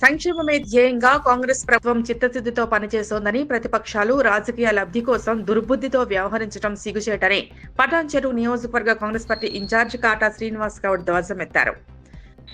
సంక్షేమమే ధ్యేయంగా కాంగ్రెస్ ప్రభుత్వం చిత్తశుద్ధితో పనిచేస్తోందని ప్రతిపక్షాలు రాజకీయ లబ్ధి కోసం దుర్బుద్ధితో వ్యవహరించడం సిగ్గుచేటని. పటాన్ చెరువు నియోజకవర్గ కాంగ్రెస్ పార్టీ ఇన్ఛార్జ్ కాటా శ్రీనివాస్ గౌడ్ ధ్వజమెత్తారు.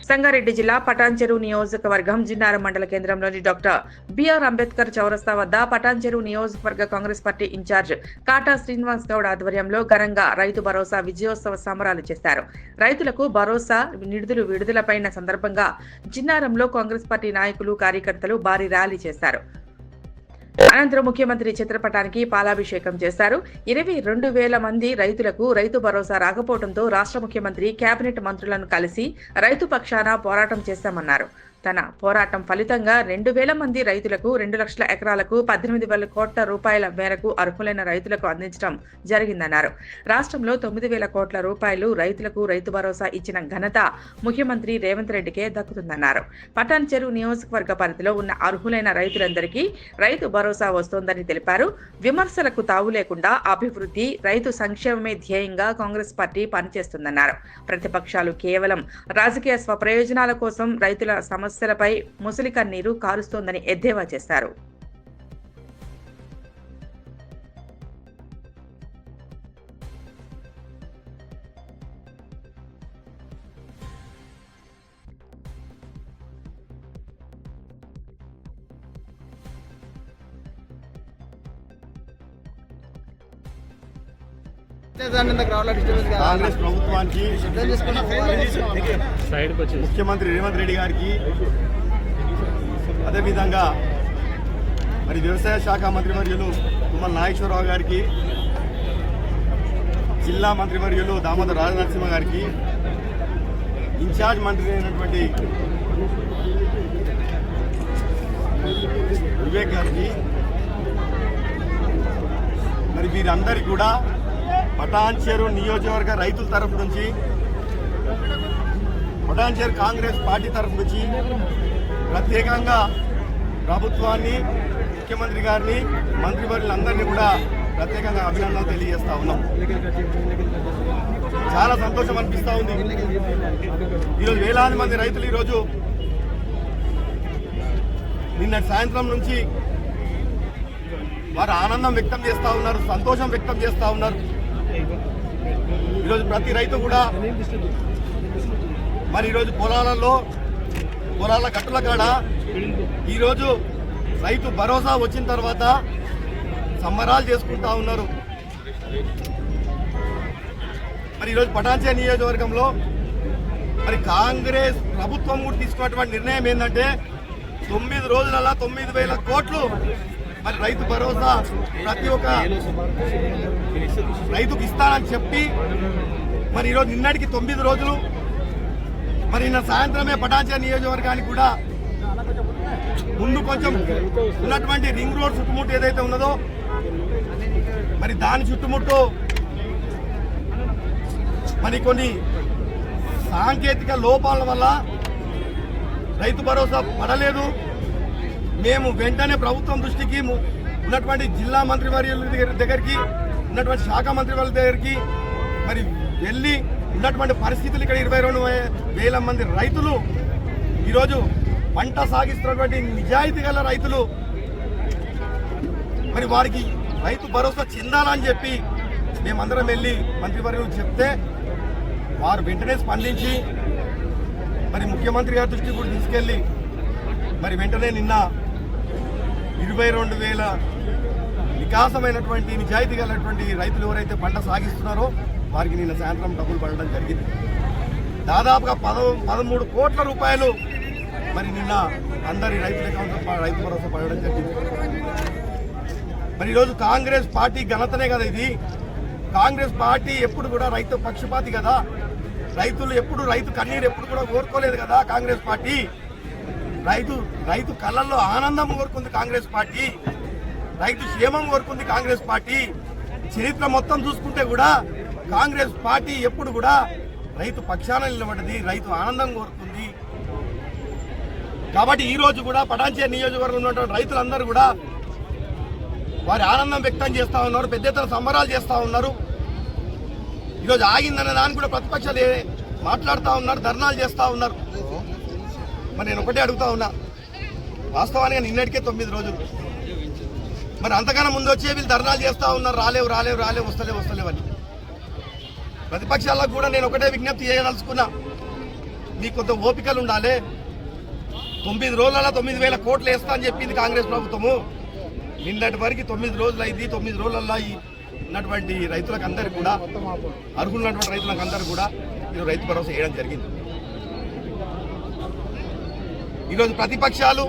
సంగారెడ్డి జిల్లా పటాన్ చెరువు నియోజకవర్గం జిన్నారం మండల కేంద్రంలోని డాక్టర్ బిఆర్ అంబేద్కర్ చౌరస్తా వద్ద పటాన్ చెరువు నియోజకవర్గ కాంగ్రెస్ పార్టీ ఇన్ఛార్జ్ కాటా శ్రీనివాస్ గౌడ్ ఆధ్వర్యంలో ఘనంగా రైతు భరోసా విజయోత్సవ సంబరాలు చేశారు. రైతులకు భరోసా నిడుదల విడుదలపైన సందర్భంగా జిన్నారంలో కాంగ్రెస్ పార్టీ నాయకులు కార్యకర్తలు భారీ ర్యాలీ చేశారు. అనంతరం ముఖ్యమంత్రి చిత్రపటానికి పాలాభిషేకం చేశారు. ఇరవై రెండు వేల మంది రైతులకు రైతు భరోసా రాకపోవడంతో రాష్ట్ర ముఖ్యమంత్రి కేబినెట్ మంత్రులను కలిసి రైతు పక్షాన పోరాటం చేశామన్నారు. తన పోరాటం ఫలితంగా రెండు వేల మంది రైతులకు రెండు లక్షల ఎకరాలకు పద్దెనిమిది వేల కోట్ల రూపాయల మేరకు అర్హులైన రైతులకు అందించడం జరిగిందన్నారు. రాష్ట్రంలో తొమ్మిది వేల కోట్ల రూపాయలు రైతులకు రైతు భరోసా ఇచ్చిన ఘనత ముఖ్యమంత్రి రేవంత్ రెడ్డికే దక్కుతుందన్నారు. పటాన్ చెరువు నియోజకవర్గ పరిధిలో ఉన్న అర్హులైన రైతులందరికీ రైతు భరోసా వస్తోందని తెలిపారు. విమర్శలకు తావు లేకుండా అభివృద్ధి రైతు సంక్షేమమే ధ్యేయంగా కాంగ్రెస్ పార్టీ పనిచేస్తుందన్నారు. ప్రతిపక్షాలు కేవలం రాజకీయ స్వప్రయోజనాల కోసం రైతుల సమస్య సమస్యలపై ముసలి కన్నీరు కారుస్తోందని ఎద్దేవా చేశారు. కాంగ్రెస్ ప్రభుత్వానికి ముఖ్యమంత్రి రేవంత్ రెడ్డి గారికి అదేవిధంగా మరి వ్యవసాయ శాఖ మంత్రివర్యులు తుమ్మల నాగేశ్వరరావు గారికి జిల్లా మంత్రివర్యులు దామోదర్ రాజనరసింహ గారికి ఇన్ఛార్జ్ మంత్రి అయినటువంటి వివేక్ గారికి మరి వీరందరికీ కూడా పటాన్చేరు నియోజకవర్గ రైతుల తరఫు నుంచి పటాన్చేరు కాంగ్రెస్ పార్టీ తరఫు నుంచి ప్రత్యేకంగా ప్రభుత్వాన్ని ముఖ్యమంత్రి గారిని మంత్రివర్యులందరినీ కూడా ప్రత్యేకంగా అభినందనలు తెలియజేస్తా ఉన్నాం. చాలా సంతోషం అనిపిస్తూ ఉంది. ఈరోజు వేలాది మంది రైతులు ఈరోజు నిన్న సాయంత్రం నుంచి వారు ఆనందం వ్యక్తం చేస్తూ ఉన్నారు సంతోషం వ్యక్తం చేస్తూ ఉన్నారు. ఈరోజు ప్రతి రైతు కూడా మరి ఈరోజు పొలాలలో పొలాల కట్టుల కాడ ఈరోజు రైతు భరోసా వచ్చిన తర్వాత సంబరాలు చేసుకుంటా ఉన్నారు. మరి ఈరోజు పటాన్చే నియోజకవర్గంలో మరి కాంగ్రెస్ ప్రభుత్వం కూడా తీసుకున్నటువంటి నిర్ణయం ఏంటంటే తొమ్మిది రోజులలో తొమ్మిది వేల కోట్లు మరి రైతు భరోసా ప్రతి ఒక్క రైతుకు ఇస్తానని చెప్పి మరి ఈరోజు నిన్నటికి తొమ్మిది రోజులు మరి నిన్న సాయంత్రమే పటాచా నియోజకవర్గానికి కూడా ముందు కొంచెం ఉన్నటువంటి రింగ్ రోడ్ చుట్టుముట్టు ఏదైతే ఉన్నదో మరి దాని చుట్టుముట్టు మరి కొన్ని సాంకేతిక లోపాల వల్ల రైతు భరోసా పడలేదు. మేము వెంటనే ప్రభుత్వం దృష్టికి ఉన్నటువంటి జిల్లా మంత్రివర్యుల దగ్గర- దగ్గరికి ఉన్నటువంటి శాఖ మంత్రి వాళ్ళ దగ్గరికి మరి వెళ్ళి ఉన్నటువంటి పరిస్థితులు ఇక్కడ ఇరవై రెండు వేల మంది రైతులు ఈరోజు పంట సాగిస్తున్నటువంటి నిజాయితీ గల రైతులు మరి వారికి రైతు భరోసా చెందాలని చెప్పి మేమందరం వెళ్ళి మంత్రివర్యులు చెప్తే వారు వెంటనే స్పందించి మరి ముఖ్యమంత్రి గారి దృష్టికి కూడా తీసుకెళ్ళి మరి వెంటనే నిన్న ఇరవై రెండు వేల వికాసమైనటువంటి నిజాయితీ గలటువంటి రైతులు ఎవరైతే పంట సాగిస్తున్నారో వారికి నిన్న సాయంత్రం డబ్బులు పడడం జరిగింది. దాదాపుగా పద పదమూడు కోట్ల రూపాయలు మరి నిన్న అందరి రైతుల అకౌంట్లో రైతు భరోసా పడడం జరిగింది. మరి ఈరోజు కాంగ్రెస్ పార్టీ ఘనతనే కదా ఇది. కాంగ్రెస్ పార్టీ ఎప్పుడు కూడా రైతు పక్షపాతి కదా. రైతులు ఎప్పుడు రైతు కన్నీరు ఎప్పుడు కూడా కోరుకోలేదు కదా కాంగ్రెస్ పార్టీ. రైతు రైతు కళ్ళల్లో ఆనందం కోరుకుంది కాంగ్రెస్ పార్టీ రైతు క్షేమం కోరుకుంది కాంగ్రెస్ పార్టీ. చరిత్ర మొత్తం చూసుకుంటే కూడా కాంగ్రెస్ పార్టీ ఎప్పుడు కూడా రైతు పక్షాన నిలబడ్డది రైతు ఆనందం కోరుకుంది. కాబట్టి ఈరోజు కూడా పటాన్చే నియోజకవర్గంలో ఉన్నటువంటి రైతులందరూ కూడా వారి ఆనందం వ్యక్తం చేస్తూ ఉన్నారు పెద్ద ఎత్తున సంబరాలు చేస్తూ ఉన్నారు. ఈరోజు ఆగిందనే దాన్ని కూడా ప్రతిపక్షాలు మాట్లాడుతూ ఉన్నారు ధర్నాలు చేస్తూ ఉన్నారు. మరి నేను ఒకటే అడుగుతా ఉన్నా. వాస్తవానికి నిన్నటికే తొమ్మిది రోజులు. మరి అంతకన్నా ముందు వచ్చే వీళ్ళు ధర్నాలు చేస్తూ ఉన్నారు రాలేవు రాలేవు రాలేవు వస్తలేవు వస్తలేవు అని. ప్రతిపక్షాలకు కూడా నేను ఒకటే విజ్ఞప్తి చేయదలుచుకున్నా. మీకు కొంత ఓపికలు ఉండాలి. తొమ్మిది రోజుల తొమ్మిది వేల కోట్లు వేస్తా అని చెప్పింది కాంగ్రెస్ ప్రభుత్వము. నిన్నటి వరకు తొమ్మిది రోజులు అయింది తొమ్మిది రోజులలో ఉన్నటువంటి రైతులకు అందరికి కూడా అర్హులున్నటువంటి రైతులకు అందరూ కూడా ఈరోజు రైతు భరోసా వేయడం జరిగింది. ఈరోజు ప్రతిపక్షాలు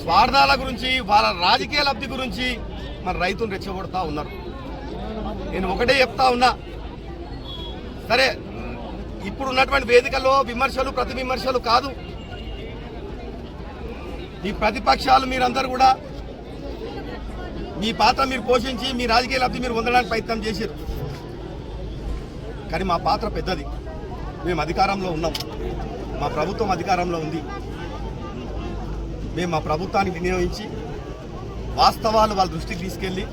స్వార్థాల గురించి వాళ్ళ రాజకీయ లబ్ధి గురించి మన రైతులు రెచ్చగొడతా ఉన్నారు. నేను ఒకటే చెప్తా ఉన్నా. సరే ఇప్పుడు ఉన్నటువంటి వేదికలో విమర్శలు ప్రతి విమర్శలు కాదు. ఈ ప్రతిపక్షాలు మీరందరూ కూడా మీ పాత్ర మీరు పోషించి మీ రాజకీయ లబ్ధి మీరు పొందడానికి ప్రయత్నం చేశారు. కానీ మా పాత్ర పెద్దది. మేము అధికారంలో ఉన్నాం. మా ప్రభుత్వం అధికారంలో ఉంది. మేము మా ప్రభుత్వానికి వినియోగించి వాస్తవాలు వాళ్ళ దృష్టికి తీసుకెళ్ళి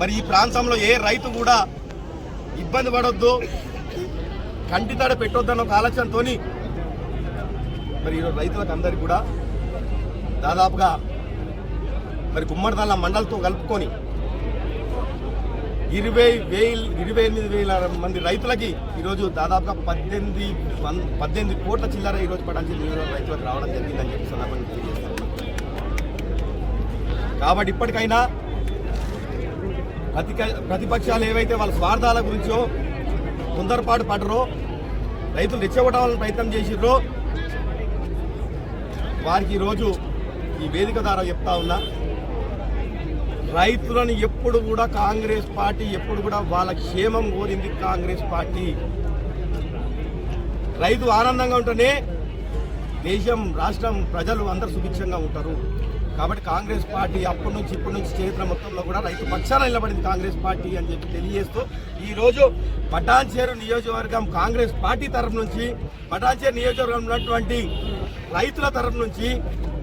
మరి ఈ ప్రాంతంలో ఏ రైతు కూడా ఇబ్బంది పడొద్దు కంటితడ పెట్టొద్దన్న ఒక ఆలోచనతో మరి ఈరోజు రైతులకు అందరికీ కూడా దాదాపుగా మరి గుమ్మడిదల్ల మండలతో కలుపుకొని ఇరవై వేలు ఇరవై ఎనిమిది వేల మంది రైతులకి ఈరోజు దాదాపుగా పద్దెనిమిది పద్దెనిమిది కోట్ల చిల్లర ఈరోజు పడాల్సి రైతులకు రావడం జరిగిందని చెప్పి సందర్భంగా తెలియజేస్తాను కాబట్టి ఇప్పటికైనా ప్రతిక ప్రతిపక్షాలు ఏవైతే వాళ్ళ స్వార్థాల గురించో తొందరపాటు పడరో రైతులు రెచ్చగొట్టాలని ప్రయత్నం చేసిర్రో వారికి ఈరోజు ఈ వేదిక ద్వారా చెప్తా ఉన్నా రైతులను ఎప్పుడు కూడా కాంగ్రెస్ పార్టీ ఎప్పుడు కూడా వాళ్ళ క్షేమం కోరింది కాంగ్రెస్ పార్టీ. రైతు ఆనందంగా ఉంటేనే దేశం రాష్ట్రం ప్రజలు అందరూ సుభిక్షంగా ఉంటారు. కాబట్టి కాంగ్రెస్ పార్టీ అప్పటి నుంచి ఇప్పటి నుంచి చరిత్ర మొత్తంలో కూడా రైతు పక్షాన నిలబడింది కాంగ్రెస్ పార్టీ అని చెప్పి తెలియజేస్తూ ఈరోజు పటాన్చేరు నియోజకవర్గం కాంగ్రెస్ పార్టీ తరఫు నుంచి పటాన్చేరు నియోజకవర్గం ఉన్నటువంటి రైతుల తరఫు నుంచి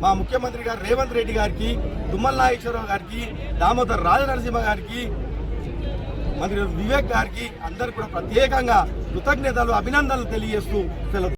మా ముఖ్యమంత్రి గారు రేవంత్ రెడ్డి గారికి తుమ్మల నాగేశ్వరరావు గారికి దామోదర్ రాజనరసింహ గారికి మంత్రి వివేక్ గారికి అందరికి కూడా ప్రత్యేకంగా కృతజ్ఞతలు అభినందనలు తెలియజేస్తూ సెలవు